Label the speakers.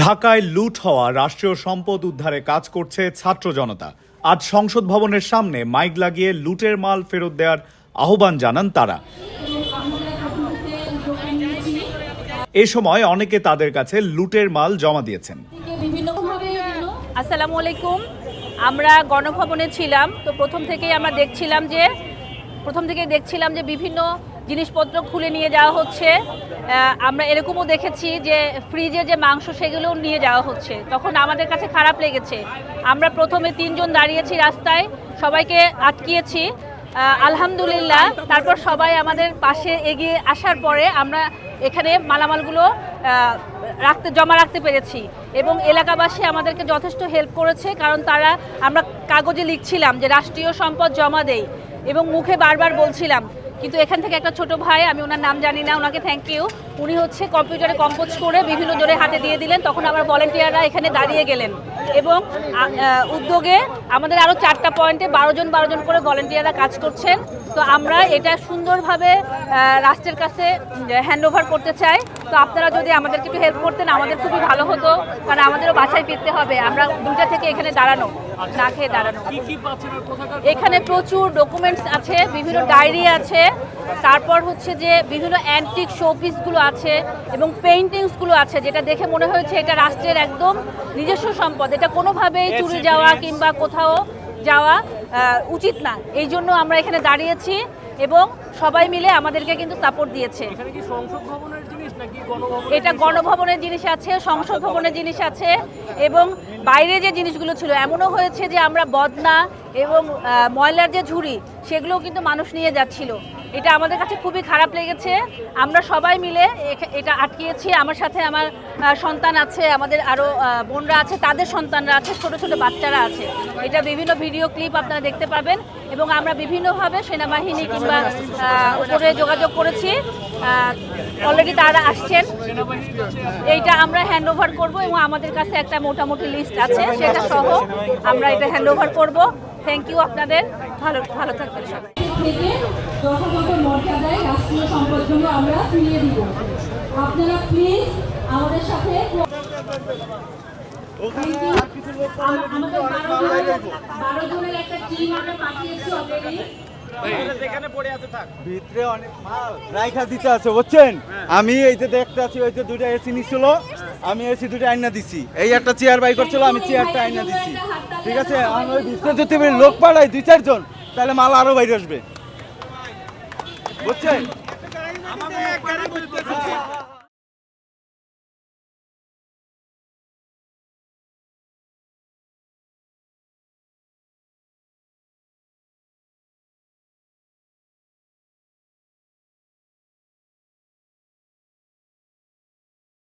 Speaker 1: ঢাকায় লুট হওয়া রাষ্ট্রীয় সম্পদ উদ্ধারে কাজ করছে ছাত্র জনতা। আজ সংসদ ভবনের সামনে মাইক লাগিয়ে লুটের মাল ফেরত দেওয়ার আহ্বান জানান তারা। এ সময় অনেকে তাদের কাছে লুটের মাল জমা দিয়েছেন।
Speaker 2: আসসালামু আলাইকুম। আমরা গণভবনে ছিলাম, তো প্রথম থেকেই আমরা দেখছিলাম যে প্রথম থেকেই দেখছিলাম যে বিভিন্ন জিনিসপত্র খুলে নিয়ে যাওয়া হচ্ছে। আমরা এরকমও দেখেছি যে ফ্রিজে যে মাংস সেগুলোও নিয়ে যাওয়া হচ্ছে। তখন আমাদের কাছে খারাপ লেগেছে। আমরা প্রথমে তিনজন দাঁড়িয়েছি রাস্তায়, সবাইকে আটকিয়েছি। আলহামদুলিল্লাহ, তারপর সবাই আমাদের পাশে এগিয়ে আসার পরে আমরা এখানে মালামালগুলো রাখতে, জমা রাখতে পেরেছি। এবং এলাকাবাসী আমাদেরকে যথেষ্ট হেল্প করেছে, কারণ তারা, আমরা কাগজে লিখছিলাম যে রাষ্ট্রীয় সম্পদ জমা দেই। এবং মুখে বারবার বলছিলাম কিন্তু এখান থেকে একটা ছোট ভাই, আমি ওনার নাম জানি না, ওনাকে থ্যাংক ইউ উনি হচ্ছে কম্পিউটারে কম্পোজ করে বিভিন্ন জোরে হাতে দিয়ে দিলেন, তখন আমার ভলেন্টিয়াররা এখানে দাঁড়িয়ে গেলেন। এবং উদ্যোগে আমাদের আরও চারটা পয়েন্টে বারো জন বারো জন করে ভলেন্টিয়াররা কাজ করছেন। তো আমরা এটা সুন্দরভাবে রাষ্ট্রের কাছে হ্যান্ড ওভার করতে চাই। তো আপনারা যদি আমাদেরকে একটু হেল্প করতেন আমাদের খুবই ভালো হতো। কারণ আমাদেরও বাসায় ফিরতে হবে। আমরা দুটা থেকে এখানে দাঁড়ানো না খেয়ে দাঁড়ানো। এখানে প্রচুর ডকুমেন্টস আছে বিভিন্ন ডায়েরি আছে। তারপর হচ্ছে যে বিভিন্ন অ্যান্টিক শোপিসগুলো আছে এবং পেইন্টিংসগুলো আছে যেটা দেখে মনে হয়েছে এটা রাষ্ট্রের একদম নিজস্ব সম্পদ। এটা কোনোভাবেই চুরি যাওয়া কিংবা কোথাও যাওয়া উচিত না। এই জন্য আমরা এখানে দাঁড়িয়েছি এবং সবাই মিলে আমাদেরকে কিন্তু সাপোর্ট দিয়েছে। এটা গণভবনের জিনিস আছে সংসদ ভবনের জিনিস আছে এবং বাইরে যে জিনিসগুলো ছিল এমনও হয়েছে যে আমরা বদনা এবং ময়লার যে ঝুড়ি সেগুলোও কিন্তু মানুষ নিয়ে যাচ্ছিল। এটা আমাদের কাছে খুবই খারাপ লেগেছে। আমরা সবাই মিলে এটা আটকিয়েছি। আমার সাথে আমার সন্তান আছে, আমাদের আরও বোনরা আছে, তাদের সন্তানরা আছে, ছোট ছোট বাচ্চারা আছে। এটা বিভিন্ন ভিডিও ক্লিপ আপনারা দেখতে পাবেন এবং আমরা বিভিন্নভাবে সেনাবাহিনী কিংবা উপরে যোগাযোগ করেছি। অলরেডি তারা আসছেন। এইটা আমরা হ্যান্ড ওভার করব এবং আমাদের কাছে একটা মোটামুটি লিস্ট আছে, সেটা সহ আমরা এটা হ্যান্ড ওভার করব। থ্যাংক ইউ আপনাদের। ভালো ভালো থাকবেন সবাই।
Speaker 3: থেকে যথাযথ মর্যাদায় রাষ্ট্রীয় সম্পদগুলো আমরা ফিরিয়ে দিব। আপনারা প্লিজ আমাদের সাথে you. আম- আমাদের বারো জনের একটা টিম আমরা পাঠিয়েছি অলরেডি
Speaker 4: ভিতরে অনেক মাল। রাইখা দিতে আছে বুঝছেন? আমি এই যে দেখতে আছি ওই যে দুটো এসি নিছিল আমি এসি দুটো আইনা দিছি। এই একটা চেয়ার বাই করছিল আমি চেয়ারটা আইনা দিছি। ঠিক আছে? আমি ওই ভিতরে যদি আমি লোক পাঠাই দুই চারজন। তাহলে মাল আরও বাইরে আসবে। বুঝছেন?